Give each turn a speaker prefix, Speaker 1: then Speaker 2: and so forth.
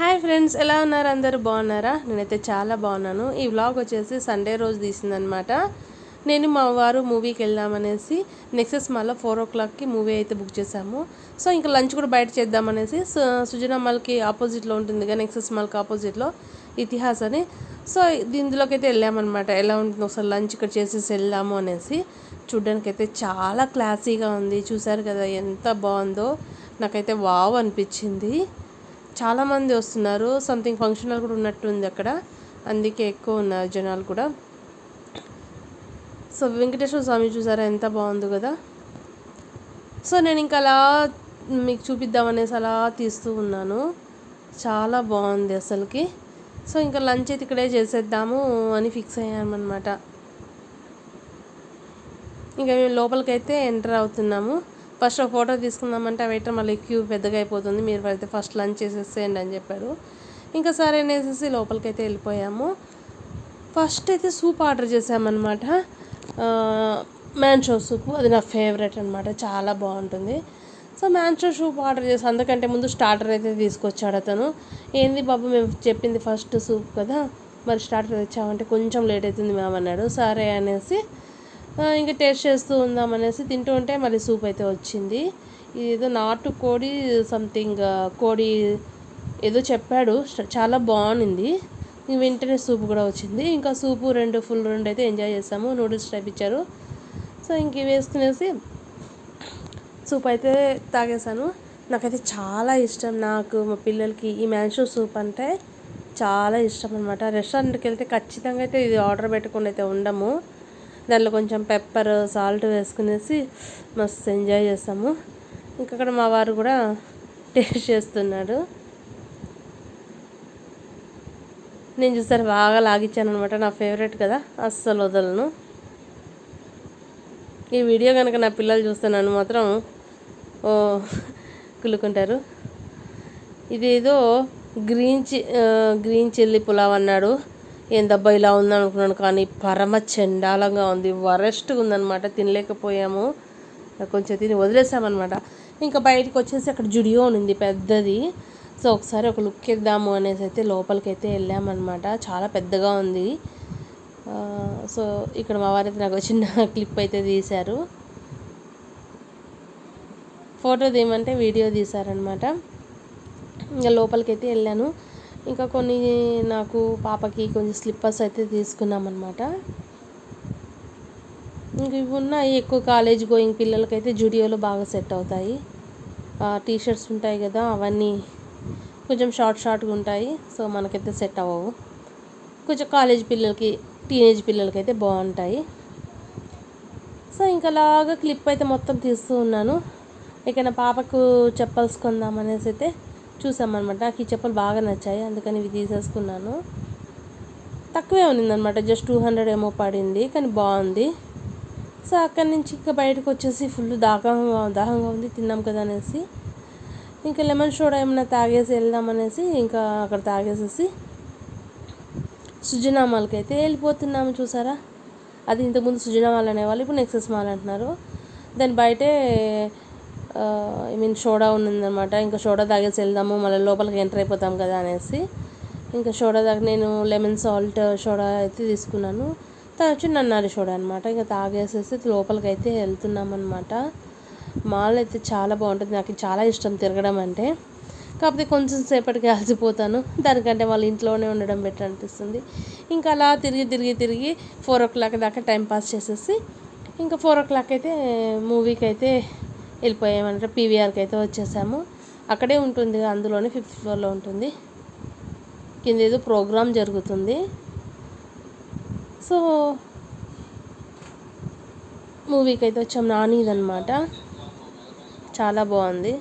Speaker 1: Hi friends ఎలా ఉన్నారు అందరూ? బాగున్నారా? నేనైతే చాలా బాగున్నాను. ఈ వ్లాగ్ వచ్చేసి సండే రోజు తీసిందనమాట నేను మా వారు మూవీకి వెళ్దామనేసి నెక్సెస్ మాల్లో ఫోర్ ఓ క్లాక్కి మూవీ అయితే బుక్ చేసాము సో ఇంకా లంచ్ కూడా బయట చేద్దామనేసి సు- సుజనా మాల్కి ఆపోజిట్లో ఉంటుంది కదా నెక్సెస్ మాల్కి ఆపోజిట్లో ఇతిహాస్ అని. సో దీనిలోకి అయితే వెళ్ళామన్నమాట. ఎలా ఉంటుంది ఒకసారి లంచ్ ఇక్కడ చేసేసి వెళ్దాము అనేసి. చూడ్డానికి అయితే చాలా క్లాసీగా ఉంది. చూసారు కదా ఎంత బాగుందో. నాకైతే వావ్ అనిపించింది. చాలామంది వస్తున్నారు. సంథింగ్ ఫంక్షన్ హాల్ కూడా ఉన్నట్టుంది అక్కడ. అందుకే ఎక్కువ ఉన్నారు జనాలు కూడా. సో వెంకటేశ్వర స్వామి చూసారా? ఎంత బాగుంది కదా. సో నేను ఇంకా అలా మీకు చూపిద్దామనేసి అలా తీస్తూ ఉన్నాను. చాలా బాగుంది అసలుకి. సో ఇంకా లంచ్ అయితే ఇక్కడే చేసేద్దాము అని ఫిక్స్ అయ్యామన్నమాట. ఇంకా మేము లోపలికైతే ఎంటర్ అవుతున్నాము. ఫస్ట్ ఒక ఫోటో తీసుకుందామంటే ఆ వెయిటర్ మళ్ళీ క్యూ పెద్దగా అయిపోతుంది. మీరు అయితే ఫస్ట్ లంచ్ చేసేసేయండి అని చెప్పారు. ఇంకా సరే అనేసి లోపలికైతే వెళ్ళిపోయాము. ఫస్ట్ అయితే సూప్ ఆర్డర్ చేసామన్నమాట మ్యాన్షో సూప్. అది నా ఫేవరెట్ అనమాట చాలా బాగుంటుంది. సో మ్యాన్షో సూప్ ఆర్డర్ చేసి అందుకంటే ముందు స్టార్టర్ అయితే తీసుకొచ్చాడు అతను. ఏంది బాబు మేము చెప్పింది ఫస్ట్ సూప్ కదా. మరి స్టార్టర్ తెచ్చామంటే కొంచెం లేట్ అవుతుంది మ్యామ్ అన్నాడు. సరే అనేసి ఇంకా టేస్ట్ చేస్తూ ఉందాం అనేసి తింటూ ఉంటే మళ్ళీ సూప్ అయితే వచ్చింది. ఏదో నాటు కోడి సంథింగ్ కోడి ఏదో చెప్పాడు. చాలా బాగుంది వెంటనే సూప్ కూడా వచ్చింది. ఇంకా సూపు రెండు ఫుల్ రెండు అయితే ఎంజాయ్ చేసాము. నూడిల్స్ టైప్ ఇచ్చారు. సో ఇంక వేసుకునేసి సూప్ అయితే తాగేసాను. నాకైతే చాలా ఇష్టం. నాకు మా పిల్లలకి ఈ మ్యాన్షో సూప్ అంటే చాలా ఇష్టం అనమాట రెస్టారెంట్కి వెళ్తే ఖచ్చితంగా అయితే ఇది ఆర్డర్ పెట్టకుండా అయితే ఉండము. దాంట్లో కొంచెం పెప్పర్ సాల్ట్ వేసుకునేసి మస్తు ఎంజాయ్ చేస్తాము. ఇంకా అక్కడ మా వారు కూడా టేస్ట్ చేస్తున్నాడు. నేను చూసారు బాగా లాగిచ్చాను అనమాట నా ఫేవరెట్ కదా అస్సలు వదలను. ఈ వీడియో కనుక నా పిల్లలు చూస్తున్నాను మాత్రం ఓ కులుకుంటారు. ఇదేదో గ్రీన్ చి గ్రీన్ చిల్లీ పులావ్ అన్నాడు. ఏందబ్బా ఇలా ఉందనుకున్నాను కానీ పరమ చండాలంగా ఉంది. వరెస్ట్గా ఉందనమాట తినలేకపోయాము. కొంచెం తిని వదిలేసామన్నమాట. ఇంకా బయటకు వచ్చేసి అక్కడ జుడియో ఉంది పెద్దది. సో ఒకసారి ఒక లుక్ ఇద్దాము అనేసి అయితే లోపలికైతే అయితే వెళ్ళామన్నమాట. చాలా పెద్దగా ఉంది. సో ఇక్కడ మా వారైతే నాకు చిన్న క్లిప్ అయితే తీశారు. ఫోటో తీయమంటే వీడియో తీశారనమాట ఇంకా లోపలికి అయితే వెళ్ళాను. ఇంకా కొన్ని నాకు పాపకి కొంచెం స్లిప్పర్స్ అయితే తీసుకున్నామన్నమాట. ఇంక ఇవి ఉన్నాయి ఎక్కువ కాలేజ్ గోయింగ్ పిల్లలకైతే జుడియోలో బాగా సెట్ అవుతాయి. టీ షర్ట్స్ ఉంటాయి కదా అవన్నీ కొంచెం షార్ట్ షార్ట్గా ఉంటాయి సో మనకైతే సెట్ అవ్వవు. కొంచెం కాలేజ్ పిల్లలకి టీనేజ్ పిల్లలకైతే బాగుంటాయి. సో ఇంకా క్లిప్ అయితే మొత్తం తీస్తూ ఉన్నాను. ఇక నా పాపకు చెప్పల్స్ కొందాం అనేసి అయితే చూసామన్నమాట. నాకు ఈ చెప్పలు బాగా నచ్చాయి. అందుకని ఇవి తీసేసుకున్నాను. తక్కువే ఉన్నిందనమాట జస్ట్ టూ హండ్రెడ్ ఏమో పడింది కానీ బాగుంది. సో అక్కడి నుంచి ఇంకా బయటకు వచ్చేసి ఫుల్ దాహంగా దాహంగా ఉంది. తిన్నాం కదా అనేసి. ఇంకా లెమన్ సోడా ఏమైనా తాగేసి వెళ్దాం అనేసి ఇంకా అక్కడ తాగేసేసి సుజనామాలకి అయితే వెళ్ళిపోతున్నాము. చూసారా? అది ఇంతకుముందు సుజనా మాల్ అనేవాళ్ళు ఇప్పుడు నెక్సెస్ మాల్ అంటున్నారు. దాని బయటే ఐ మీన్ సోడా ఉన్నదనమాట ఇంకా సోడా తాగేసి వెళ్దాము మళ్ళీ లోపలికి ఎంటర్ అయిపోతాం కదా అనేసి. ఇంకా సోడా తాగి నేను లెమన్ సాల్ట్ సోడా అయితే తీసుకున్నాను. తను వచ్చి నన్నారి సోడా అనమాట ఇంకా తాగేసేసి లోపలికి అయితే వెళ్తున్నాం అనమాట మాల్ అయితే చాలా బాగుంటుంది. నాకు చాలా ఇష్టం తిరగడం అంటే. కాకపోతే కొంచెం సేపటికి అలసిపోతాను. దానికంటే వాళ్ళ ఇంట్లోనే ఉండడం బెటర్ అనిపిస్తుంది. ఇంకా అలా తిరిగి తిరిగి తిరిగి ఫోర్ ఓ క్లాక్ దాకా టైం పాస్ చేసేసి ఇంకా ఫోర్ ఓ క్లాక్ అయితే మూవీకి అయితే వెళ్ళిపోయామంటే పీవీఆర్కి అయితే వచ్చేసాము. అక్కడే ఉంటుంది అందులోనే ఫిఫ్త్ ఫ్లోర్లో ఉంటుంది. కింద ఏదో ప్రోగ్రామ్ జరుగుతుంది. సో మూవీకి అయితే వచ్చాం. నానిదనమాట చాలా బాగుంది.